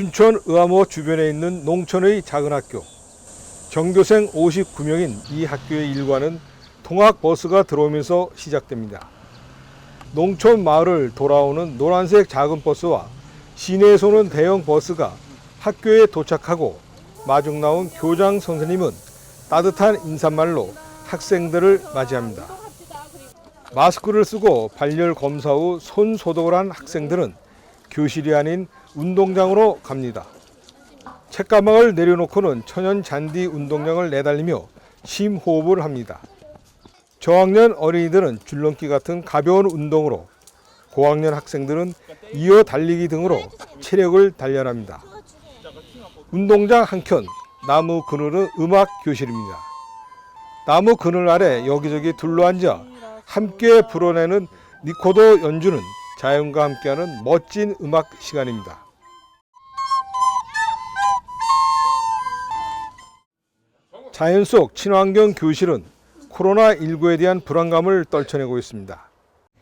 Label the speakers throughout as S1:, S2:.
S1: 춘천 의암호 주변에 있는 농촌의 작은 학교. 전교생 59명인 이 학교의 일과는 통학버스가 들어오면서 시작됩니다. 농촌 마을을 돌아오는 노란색 작은 버스와 시내에서 오는 대형 버스가 학교에 도착하고 마중 나온 교장 선생님은 따뜻한 인사말로 학생들을 맞이합니다. 마스크를 쓰고 발열 검사 후 손 소독을 한 학생들은 교실이 아닌 운동장으로 갑니다. 책가방을 내려놓고는 천연 잔디 운동장을 내달리며 심호흡을 합니다. 저학년 어린이들은 줄넘기 같은 가벼운 운동으로 고학년 학생들은 이어 달리기 등으로 체력을 단련합니다. 운동장 한켠 나무 그늘은 음악 교실입니다. 나무 그늘 아래 여기저기 둘러앉아 함께 불어내는 니코도 연주는 자연과 함께하는 멋진 음악 시간입니다. 자연 속 친환경 교실은 코로나19에 대한 불안감을 떨쳐내고 있습니다.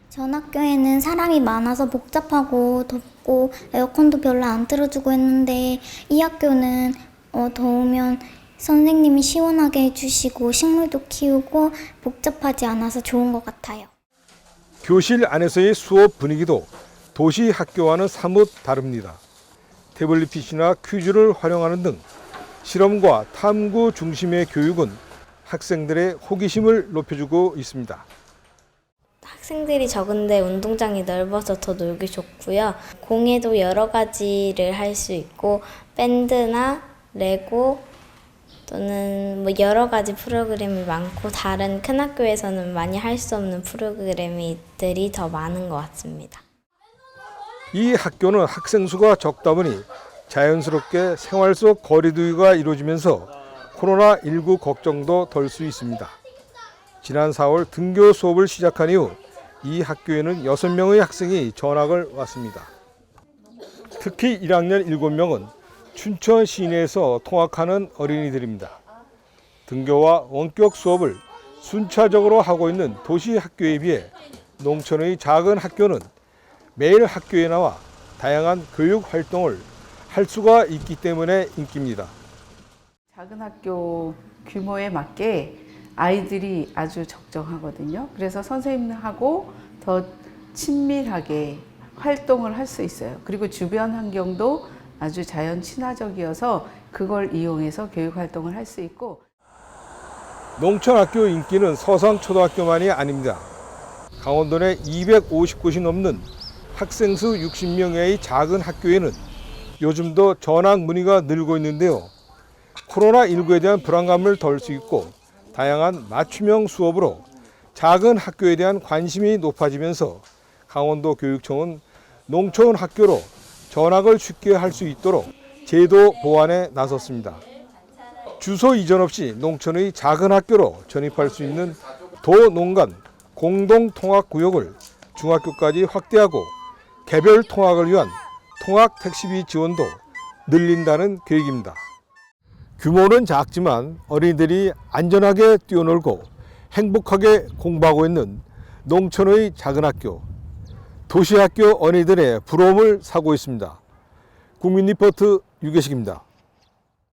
S2: 전 학교에는 사람이 많아서 복잡하고 덥고 에어컨도 별로 안 틀어주고 했는데 이 학교는 어, 더우면 선생님이 시원하게 해주시고 식물도 키우고 복잡하지 않아서 좋은 것 같아요.
S1: 교실 안에서의 수업 분위기도 도시 학교와는 사뭇 다릅니다. 태블릿 PC나 퀴즈를 활용하는 등 실험과 탐구 중심의 교육은 학생들의 호기심을 높여주고 있습니다.
S3: 학생들이 적은데 운동장이 넓어서 더 놀기 좋고요. 공예도 여러 가지를 할 수 있고 밴드나 레고 또는 뭐 여러 가지 프로그램이 많고 다른 큰 학교에서는 많이 할 수 없는 프로그램들이 더 많은 것 같습니다.
S1: 이 학교는 학생 수가 적다 보니 자연스럽게 생활 속 거리두기가 이루어지면서 코로나19 걱정도 덜 수 있습니다. 지난 4월 등교 수업을 시작한 이후 이 학교에는 6명의 학생이 전학을 왔습니다. 특히 1학년 7명은 춘천 시내에서 통학하는 어린이들입니다. 등교와 원격 수업을 순차적으로 하고 있는 도시 학교에 비해 농촌의 작은 학교는 매일 학교에 나와 다양한 교육 활동을 할 수가 있기 때문에 인기입니다.
S4: 작은 학교 규모에 맞게 아이들이 아주 적정하거든요. 그래서 선생님하고 더 친밀하게 활동을 할 수 있어요. 그리고 주변 환경도 아주 자연 친화적이어서 그걸 이용해서 교육 활동을 할 수 있고
S1: 농촌 학교 인기는 서상 초등학교만이 아닙니다. 강원도 내 250곳이 넘는 학생 수 60명의 작은 학교에는 요즘도 전학 문의가 늘고 있는데요. 코로나19에 대한 불안감을 덜 수 있고 다양한 맞춤형 수업으로 작은 학교에 대한 관심이 높아지면서 강원도 교육청은 농촌 학교로 전학을 쉽게 할 수 있도록 제도 보완에 나섰습니다. 주소 이전 없이 농촌의 작은 학교로 전입할 수 있는 도농간 공동 통학 구역을 중학교까지 확대하고 개별 통학을 위한 통학 택시비 지원도 늘린다는 계획입니다. 규모는 작지만 어린이들이 안전하게 뛰어놀고 행복하게 공부하고 있는 농촌의 작은 학교, 도시 학교 어린이들의 부러움을 사고 있습니다. 국민 리포트 유계식입니다.